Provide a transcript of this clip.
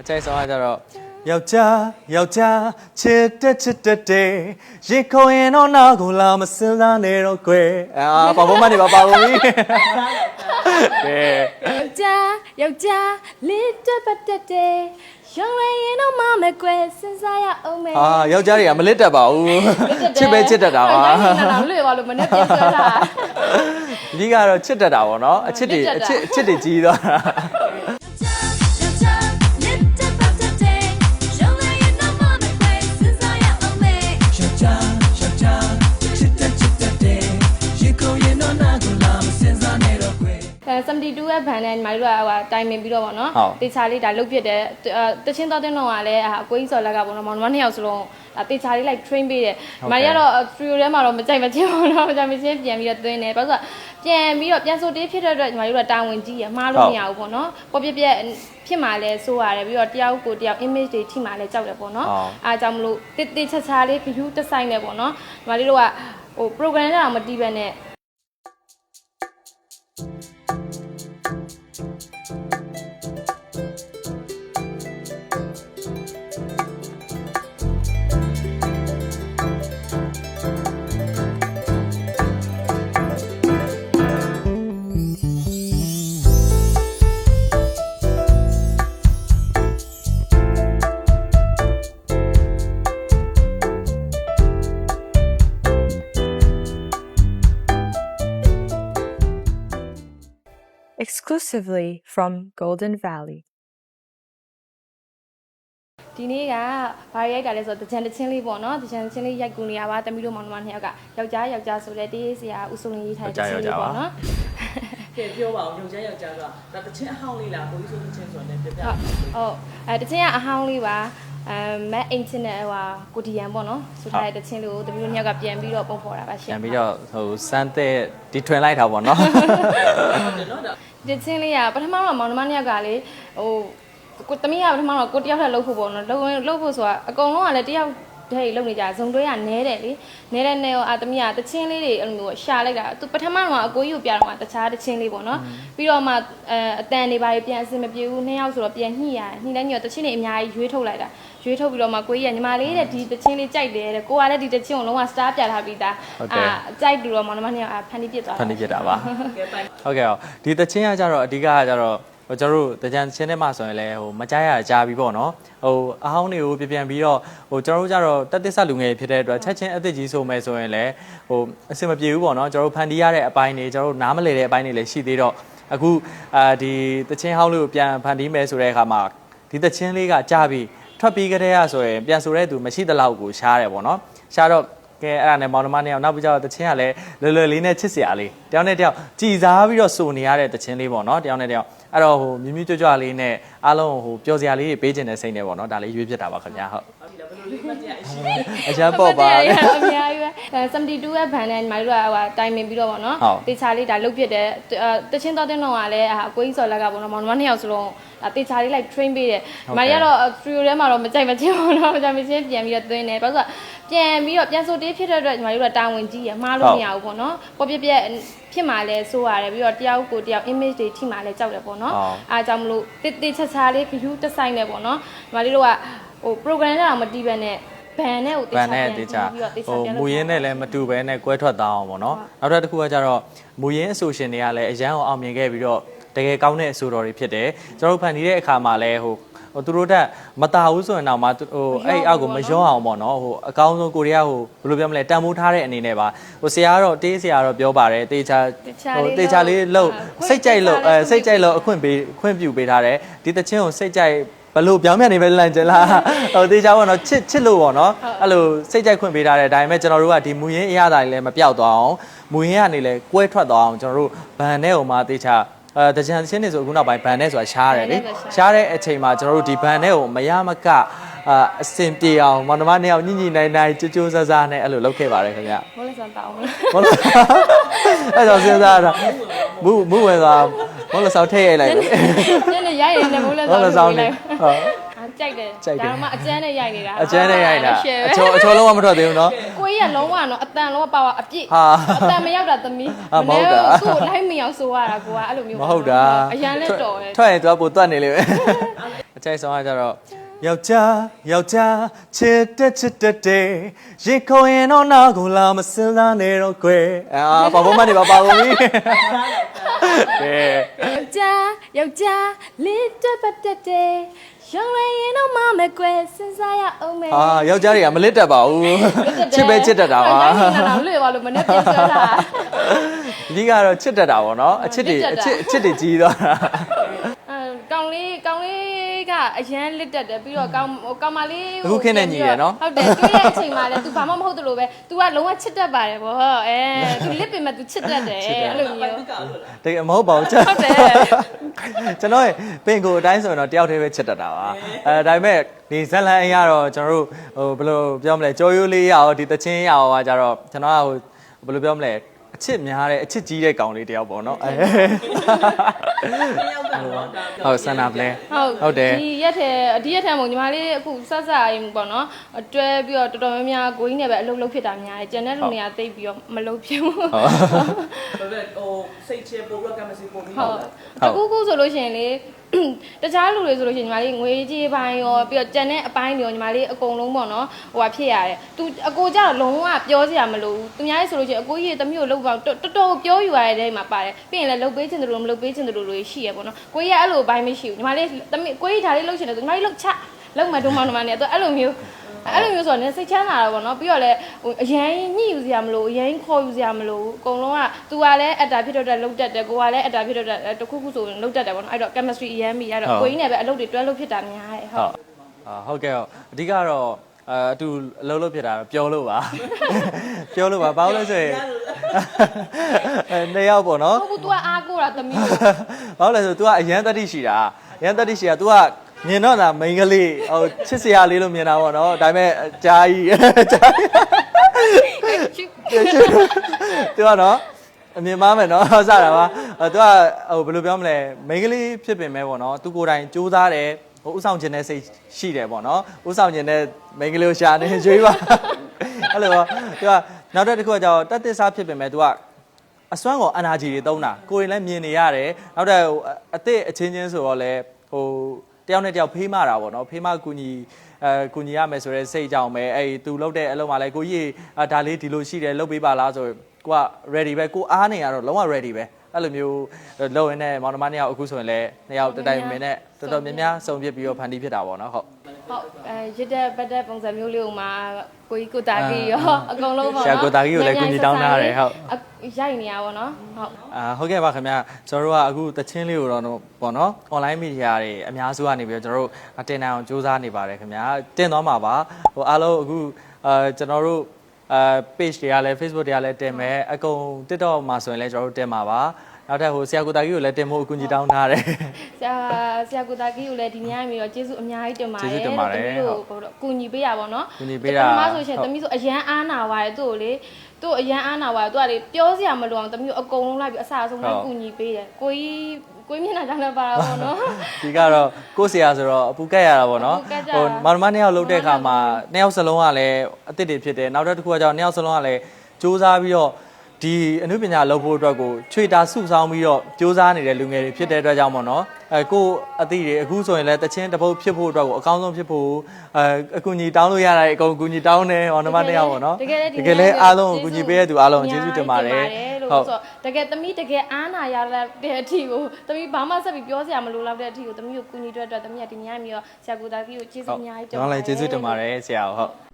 အချိုက်ဆုံးကကြတော့ယောက်ျားယောက်ျားချစ်တဲ့ချစ်တဲ့တဲ့ရေခုံရင်တော့နောက်ကိုလာမစင်စားနေတော့ကွယ်အာပါဖို့မနေပါပါဘူးကဲယောက်ျားယောက်ျားလေးတက်ပတ်တက်တယ်ရုံးရရင်တော့မမယ်ကွယ်စဉ်းစားရအောင်မယ်အာယောက်ျားတွေကမလစ်တတ်ပါဘူးချစ်ပဲချစ်တတ်တာပါအဲ့ဒါတော့လွေပါလို့မနဲ့ပြန်ဆွဲတာဒီကတော့ချစ်တတ်တာပေါ့နော်အချစ်တွေချစ်အတတ်တာချစ်အချစ်တွေကြီးသွားတာ အဲ72ရဲ့ဘန်နဲ့ညီမတို့ကဟိုတိုင်ပင်ပြီးတော့ဗောနော်တေချာလေးဒါလုတ်ဖြစ်တယ်တချင်းတော်တဲ့တော့ကလည်းအကိုကြီးစော်လက်ကဗောနော်မောင်နှမနှစ်ယောက်စလုံးဒါတေချာလေးလိုက် train ပေးတယ်ညီမတို့ကတော့ trio ထဲမှာတော့မကြိုက်မချင်းဗောနော်မကြိုက်မချင်းပြန်ပြီးတော့သွင်းတယ်ဘာလို့ဆိုပြန်ပြီးတော့ပြန်ဆိုတေးဖြစ်တဲ့အတွက်ညီမတို့ကတာဝန်ကြီးရမှားလို့မရဘူးဗောနော်ပေါ်ပြပြဖြစ်မှလည်းစိုးရတယ်ပြီးတော့တယောက်ကိုတယောက် image တွေထိမှလည်းကြောက်တယ်ဗောနော်အားကြောင့်မလို့တေးတေးချာချာလေး view တက်ဆိုင်နေဗောနော်ညီမတို့ကဟို program ကြတော့မတီးပဲနဲ့ exclusively from Golden Valley. ဒီနေ့ကဘာရိုက်တာလဲဆိုတော့တကြံတချင်းလေးပေါ့နော်တကြံတချင်းလေးရိုက်ကူနေရပါတမီးတို့မောင်နှမနှစ်ယောက်ကယောက်ျားယောက်ျားဆိုတဲ့တေးဆရာဦးစိုးလင်းရေးထိုင်တဲ့တချင်းလေးပေါ့နော်ကဲပြောပါအောင်ယောက်ျားယောက်ျားဆိုတာဒါတချင်းအဟောင်းလေးလားကိုကြီးဆိုတချင်းဆိုတော့လည်းပြပြဟုတ်ဟုတ်အဲတချင်းကအဟောင်းလေးပါအမ်မက်အင်ချင်နဲ့ဟိုကိုဒီယန်ပေါ့နော်ဆိုထားတဲ့တချင်းလေးကိုတမီးတို့နှစ်ယောက်ကပြန်ပြီးတော့ပုံဖော်တာပါရှင်ပြန်ပြီးတော့ဟိုစမ်းတဲ့ဒီထွင်လိုက်တာပေါ့နော် တယ်နော်ဒါတချင်းလေးကပထမတော့မောင်နှမနှစ်ယောက်ကလေဟိုကိုတမီးကပထမတော့ကိုတယောက်ထက်လှုပ်ဖို့ပေါ့နော်လှုပ်ရင်လှုပ်ဖို့ဆိုတာအကုန်လုံးကလည်းတယောက် တည်းလုံနေကြဇုံတွဲကနဲတယ်လေနဲတဲ့နဲရောအာတမီးကတချင်းလေးတွေအဲ့လိုမျိုးရှာလိုက်တာသူပထမတော့အကိုကြီးကိုပြတော့မှတခြားတချင်းလေးပေါ့နော်ပြီးတော့မှအဲအတန်တွေပါပြန်အစင်မပြေဘူးနှစ်ယောက်ဆိုတော့ပြန်ညှိရတယ်ညှိလိုက်ညတော့တချင်းတွေအများကြီးရွေးထုတ်လိုက်တာရွေးထုတ်ပြီးတော့မှကိုကြီးကညီမလေးတဲ့ဒီတချင်းလေးကြိုက်တယ်တဲ့ကိုကလည်းဒီတချင်းကိုလုံးဝ star ပြထားပြီးသားကြိုက်ပြီးတော့မောင်နှမနှစ်ယောက်ဖန်တီးပြစ်သွားဖန်တီးပြတာပါကဲပိုင်ဟုတ်ကဲ့ဟုတ်ဒီတချင်းကကြတော့အဓိကကကြတော့ ဟိုကျွန်တော်တို့တကြံချင်းထဲမှာဆိုရင်လည်းဟိုမကြားရကြားပြီပေါ့နော်ဟိုအဟောင်းတွေကိုပြပြန်ပြီးတော့ဟိုကျွန်တော်တို့ကြတော့တက်သစ္စာလူငယ်ဖြစ်တဲ့အတွက်ချက်ချင်းအသက်ကြီးဆိုမယ်ဆိုရင်လည်းဟိုအဆင်မပြေဘူးပေါ့နော်ကျွန်တော်တို့ဖန်တီးရတဲ့အပိုင်းတွေကျွန်တော်တို့နားမလည်တဲ့အပိုင်းတွေလည်းရှိသေးတော့အခုအာဒီတချင်းဟောင်းလေးကိုပြန်ဖန်တီးမယ်ဆိုတဲ့အခါမှာဒီတချင်းလေးကကြားပြီးထွက်ပြီးကြတဲ့ရဆိုရင်ပြန်ဆိုတဲ့သူမရှိသလောက်ကိုရှားတယ်ပေါ့နော်ရှားတော့ ကဲအဲ့ဒါနဲ့မောင်နှမနှစ်ယောက်နောက်ပြီးကြတော့တချင်းကလည်းလွယ်လွယ်လေးနဲ့ချစ်စရာလေးတယောက်နဲ့တယောက်ကြည်စားပြီးတော့စုံနေရတဲ့တချင်းလေးပေါ့နော်တယောက်နဲ့တယောက်အဲ့တော့ဟိုမြူးမြူးကြွကြွလေးနဲ့အားလုံးဟိုပျော်စရာလေးတွေပေးခြင်းတဲ့စိတ်နဲ့ပေါ့နော်ဒါလေးရွေးပြစ်တာပါခင်ဗျာဟုတ်ဟုတ်ပြီလားဘယ်လိုလေးမှတ်ကြရအရှိအချမ်းပေါ့ပါအများကြီးပဲအဲ72ရဲ့ဘန်နဲ့ညီမတို့ကဟိုတိုင်ပင်ပြီးတော့ဗောနော်ဟုတ်တေချာလေးဒါလုတ်ဖြစ်တယ်တချင်းတော်တဲ့တော့ကလည်းအကိုကြီးစော်လက်ကဗောနော်မောင်နှမနှစ်ယောက်စလုံးဒါတေချာလေးလိုက် train ပေးတယ်ညီမတို့ကတော့ trio ထဲမှာတော့မကြိုက်မချင်းဗောနော်မကြိုက်မချင်းပြန်ပြီးတော့သွင်းတယ်ဘာလို့ဆို ပြန်ပြီးတော့ပြန်ဆိုတေးဖြစ်တဲ့အတွက်ညီမတို့ကတာဝန်ကြီးရမှားလို့မရဘူးဗောနော်ပေါ်ပြပြဖြစ်မှလည်းစိုးရတယ်ပြီးတော့တယောက်ကိုတယောက် image တွေထိမှလည်းကြောက်တယ်ဗောနော်အားကြောင့်မလို့တေးတေးချာချာလေး view တက်ဆိုင်နေဗောနော်ညီမတို့ကဟို program ကြတော့မတီးပဲနဲ့ဘန်နဲ့ကိုတေဗချာန်နဲ့ပြန်တေပြီးချာတော့တေချာဟိုပြန်မူရင်းနဲ့လည်းမတူဘဲနဲ့ကွဲထွက်သွားအောင်ပေါ့နော်နောက်တစ်ခုကကြတော့မူရင်းအဆိုရှင်တွေကလည်းအရန်အောင်အောင်မြင်ခဲ့ပြီးတော့တကယ်ကောင်းတဲ့အဆိုတော်တွေဖြစ်တယ်ကျွန်တော်တို့ဖန်တီးတဲ့အခါမှာလည်းဟို ဟိုသူတို့တက်မတာဘူးဆိုရင်တော့မှဟိုအဲ့အောက်ကိုမရောအောင်ပေါ့နော်ဟိုအကောင်းဆုံးကိုရီးယားဟိုဘယ်လိုပြောမလဲတန်ဖိုးထားတဲ့အနေနဲ့ပါဟိုဆရာကတော့တေးဆရာကတော့ပြောပါတယ်တေချာဟိုတေချာလေးလှုပ်စိတ်ကြိုက်လှုပ်အဲစိတ်ကြိုက်လှုပ်အခွင့်ပေးခွင့်ပြုပေးထားတယ်ဒီတချင်းကိုစိတ်ကြိုက်ဘလို့ပြောင်းပြန်နေပဲလန့်ကြလားဟိုတေချာပေါ့နော်ချစ်ချစ်လို့ပေါ့နော်အဲ့လိုစိတ်ကြိုက်ခွင့်ပေးထားတယ်ဒါပေမဲ့ကျွန်တော်တို့ကဒီမူရင်းအရသာတွေလည်းမပြောက်သွားအောင်မူရင်းကနေလည်းကွဲထွက်သွားအောင်ကျွန်တော်တို့ဘန်နဲ့ဟိုမှာတေချာ အဲတကြံချင်းနေဆိုအခုနောက်ပိုင်းဘန်နဲ့ဆိုတာရှားတယ်လေရှားတဲ့အချိန်မှာကျွန်တော်တို့ဒီဘန်နဲ့ကိုမရမကအာအစင်ပြေအောင်မောင်နှမနှစ်ယောက်ညှိညှိနိုင်နိုင်ကြိုးကြိုးစားစားနဲ့အဲ့လိုလုပ်ခဲ့ပါတယ်ခင်ဗျမိုးလက်စံတောင်းဟုတ်လားအဲ့တော့စဉ်းစားတာမူမူဝင်သွားဘောလဆောက်ထည့်ရိုက်လိုက်တယ်ညနေရိုက်နေတယ်မိုးလက်စံဘောလဆောက်နေဟုတ် ကြိုက်တယ်ကြိုက်တယ် ဒါမှအကျန်းနဲ့ရိုက်နေတာအကျန်းနဲ့ရိုက်တာရှယ်အချောအချောလုံးဝမထွက်သေးဘူးနော် ကိုကြီးကလုံးဝတော့အတန်လုံးဝပါဝါအပြည့်ဟာအတန်မရောက်တာသမီးဟာမဟုတ်တာသူ့ကိုလိုက်မအောင်ဆိုရတာကိုကအဲ့လိုမျိုးမဟုတ်တာအရန်လက်တော်တယ် ထွက်ရင်သူကပိုတွတ်နေလေပဲအချိုက်ဆောင်ကကြတော့ယောက်ျားယောက်ျားချစ်တဲ့ချစ်တဲ့တဲ့ရင်ခုန်ရင်တော့နောက်ကိုလာမစင်စားနေတော့ကွယ်အာပါဖို့မနေပါပါဘူး ကဲယောက်ျားယောက်ျားလေးတက်ပတ်တက်တဲ့ရောင်းရရင်တော့မမဲ့ကွယ်စဉ်းစားရအောင်မယ်အာယောက်ျားတွေကမလစ်တတ်ပါဘူးချစ်ပဲချစ်တတ်တာပါဟုတ်တယ်ဟုတ်တယ်လွေပါလို့မနေ့ပြန်ပြောတာဒီကတော့ချစ်တတ်တာပေါ့နော်အချစ်တွေချစ်အတတ်တာချစ်အချစ်တွေကြီးသွားတာအဲကောင်းလေးကောင်းလေး ကအရန်လစ်တက်တယ်ပြီးတော့ကောင်းကောင်းမလေး အခုခင်းနဲ့ညီရယ်နော် ဟုတ်တယ်တွေ့တဲ့အချိန်မှာလည်း तू ဘာမှမဟုတ်တယ်လို့ပဲ तू ကလုံးဝချစ်တတ်ပါတယ်ဗောအဲ तू လစ်ပင်မဲ့ तू ချစ်တတ်တယ်အဲ့လို ပို မျိုး က်ပြီးကလို့လား တကယ်မဟုတ်ပါဘူးချက် ဟုတ်တယ် ကျွန်တော်ရဲ့ပင်ကိုအတိုင်းဆိုရင်တော့တယောက်တည်းပဲချစ်တတ်တာပါအဲဒါပေမဲ့ဒီဇက်လန်အင်ကတော့ကျွန်တော်တို့ဟိုဘယ်လိုပြောမလဲကြောရိုးလေးရအောင်ဒီတချင်းရအောင်ကကြတော့ကျွန်တော်ကဟိုဘယ်လိုပြောမလဲ အချစ်များတဲ့အချစ်ကြီးတဲ့ကောင်လေးတယောက်ပေါ့နော်အဲနှစ်ယောက်ကတော့ဒါဟုတ်ဆန္ဒပလဲဟုတ်ဟုတ်တယ်ဒီရက်ထဲဒီရက်ထဲမှာညီမလေးအခုဆက်ဆက်ရင်ပေါ့နော်တွဲပြီးတော့တော်တော်များများကိုကြီးနဲ့ပဲအလုပ်လုပ်ဖြစ်တာများတယ်ကျန်တဲ့လူတွေကတိတ်ပြီးတော့မလုပ်ဖြစ်ဘူးဟုတ်ဘယ်ပဲဟိုစိတ်ချပို့ပြီးကမစီပို့ပြီးဟုဟုတ်တ်လားတကူကူဆိုလို့ရှိရင်လေ တခြားလူတွေဆိုလို့ရှိရင်ညီမလေးငွေကြေးပိုင်းရောပြီးတော့ကြံတဲ့အပိုင်းတွေရောညီမလေးအကုန်လုံးပေါ့နော်ဟိုဟာဖြစ်ရတယ်သူအကိုကြတော့လုံးဝပြောစရာမလိုဘူးသူများလေးဆိုလို့ရှိရင်အကိုကြီးရဲ့တမျိုးကိုလောက်ပါတော်တော်ပြောယူရတဲ့နေရာမှာပါတယ်ပြီးရင်လည်းလုတ်ပေးချင်တယ်လို့မလုတ်ပေးချင်တယ်လို့လို့ရှိရပေါ့နော်ကိုကြီးကအဲ့လိုဘိုင်းမရှိဘူးညီမလေးတမီးကိုကြီးဒါလေးလုတ်ချင်တယ်ဆိုညီမလေးလုတ်ချလုတ်မှဒုံမောင်နှမနဲ့သူအဲ့လိုမျိုး အဲ့လိုမျိုးဆိုတော့လည်းစိတ်ချမ်းသာတာပေါ့နော်ပြီးတော့လည်းဟိုအရင်ညှိယူစရာမလိုအရင်ခေါ်ယူစရာမလိုအကုန်လုံးက तू ကလည်းအတာဖြစ်တော့တဲ့လုတ်တက်တယ်ကိုကလည်းအတာဖြစ်တော့တဲ့တခုခုဆိုရင်လုတ်တက်တယ်ပေါ့နော်အဲ့တော့ chemistry အရင်မိအဲ့တော့ကိုကြီးနဲ့ပဲအလုပ်တွေတွဲလုပ်ဖြစ်တာများတယ်ဟုတ် အာဟုတ်ကဲ့ဟုတ်အဓိကတော့အအတူအလုံးလုံးဖြစ်တာတော့ပြောလို့ပါပြောလို့ပါဘာလို့လဲဆိုရင်အဲနှစ်ယောက်ပေါ့နော် ဟုတ်ဘူး तू ကအားကိုးတာသမီးကို ဘာလို့လဲဆို तू ကအရန်တတိရှိတာအရန်တတိရှိတာ तू က မြင်တော့တာမိန်းကလေးဟိုချစ်စရာလေးလို့မြင်တာပေါ့နော်ဒါပေမဲ့အကြာကြီးကြာကြီးသူကနော်အမြင်မားမယ်နော်စတာပါအဲသူကဟိုဘယ်လိုပြောမလဲမိန်းကလေးဖြစ်ပင်မဲ့ပေါ့နော်သူကိုယ်တိုင်စူးစမ်းတယ်ဟိုဥဆောင်ခြင်းတဲ့စိတ်ရှိတယ်ပေါ့နော်ဥဆောင်ခြင်းတဲ့မိန်းကလေးကိုရှာနေရွေးပါအဲ့လိုပေါ့သူကနောက်တစ်ခုကကျတော့တက်သစ္စာဖြစ်ပင်မဲ့သူကအစွမ်းကိုအနာဂျီတွေတုံးတာကိုယ်ရင်လည်းမြင်နေရတယ်နောက်တဲ့ဟိုအအစ်စ်အချင်းချင်းဆိုတော့လေဟို တယောက်နဲ့တယောက်ဖေးမတာပေါ့နော်ဖေးမကူညီအဲကူညီရမယ်ဆိုတဲ့စိတ်ကြောင့်ပဲအဲ့သူလှုပ်တဲ့အလုပ်မှာလဲကိုကြီးအာဒါလေးဒီလိုရှိတယ်လှုပ်ပေးပါလားဆိုကိုက ready ပဲကိုအားနေရတော့လုံးဝ ready ပဲအဲ့လိုမျိုးလှုပ်ရင်းနဲ့မောင်နှမနှစ်ယောက်အခုဆိုရင်လည်းနှစ်ယောက်တတိုင်မင်းနဲ့တော်တော်များများစုံပြစ်ပြီးတော့ဖန်တီးဖြစ်တာပေါ့နော်ဟုတ် ဟုတ်အဲရစ်တဲ့ပတ်တဲ့ပုံစံမျိုးလေးကိုမှကိုကြီးကိုတာကြီးရောအကုန်လုံးပေါ့နော်ဆရာကိုတာကြီးကိုလည်းကူညီတောင်းထားတယ်ဟုတ်ရိုက်နေရပါတော့ဟုတ်အာဟုတ်ကဲ့ပါခင်ဗျာကျွန်တော်တို့ကအခုတချင်းလေးကိုတော့ပေါ့နော် online media တွေအများစုကနေပြီးတော့ကျွန်တော်တို့တင်နိုင်အောင်စူးစမ်းနေပါတယ်ခင်ဗျာတင်သွားမှာပါဟိုအားလုံးအခုအာကျွန်တော်တို့အာ page တွေကလည်း Facebook တွေကလည်းတင်မယ်အကုန် TikTok မှာဆိုရင်လည်းကျွန်တော်တို့တင်မှာပါ နောက်ထပ်ဟိုဆရာကိုတာကြီးကိုလည်းတင်ဖို့အကူအညီတောင်းထားတယ်ဆရာဆရာကိုတာကြီးကိုလည်းဒီညနေပြီးတော့ကျေးဇူးအများကြီးတင်ပါတယ်ကျေးဇူးတင်ပါတယ်သမီးတို့ကိုတော့ကူညီပေးရပါတော့ကူညီပေးတာမဆိုရှင်သမီးဆိုအရန်အားနာပါတယ်သူ့ကိုလေသူ့အရန်အားနာပါတယ်သူကလေပြောစရာမလိုအောင်သမီးကိုအကုန်လုံးလိုက်ပြီးအစားအဆုံးလိုက်ကူညီပေးတယ်ကိုကြီးကိုကြီးမျက်နှာကြောင့်လည်းပါတာပေါ့နော်ဒီကတော့ကိုယ့်ဆရာဆိုတော့အပူကက်ရတာပေါ့နော်အပူကက်ကြဟိုမောင်နှမနှစ်ယောက်လှုပ်တဲ့အခါမှာနှစ်ယောက်စလုံးကလည်းအသစ်တွေဖြစ်တယ်နောက်တစ်ခုကကြောင့်နှစ်ယောက်စလုံးကလည်းစူးစမ်းပြီးတော့ ဒီအနုပညာလုပ်ဖို့အတွက်ကိုချွေတာစုဆောင်းပြီးတော့စူးစမ်းနေတဲ့လူငယ်တွေဖြစ်တဲ့အတွက်ကြောင့်ပေါ့နော်အဲကိုယ့်အသည့်တွေအခုဆိုရင်လည်းတချင်းတစ်ပုတ်ဖြစ်ဖို့အတွက်ကိုအကောင်းဆုံးဖြစ်ဖို့အဲအကူအညီတောင်းလို့ရတာအကုန်အကူအညီတောင်းတယ်မောင်နှမနှစ်ယောက်ပေါ့နော်တကယ်လည်းဒီတကယ်လည်းအားလုံးကိုအကူအညီပေးတဲ့သူအားလုံးကိုကျေးဇူးတင်ပါတယ်လို့ဟုတ်ဆိုတော့တကယ်သမီးတကယ်အားနာရတဲ့အထီကိုသမီးဘာမှဆက်ပြီးပြောစရာမလိုတော့တဲ့အထီကိုသမီးကိုကူညီတွေ့အတွက်သမီးကဒီညနေပြီးတော့ဆရာကိုတာကြီးကိုကျေးဇူးအများကြီးတင်ကျွန်ပါတော်လည်းကျေးဇူးတင်ပါတယ်ဆရာဟုတ်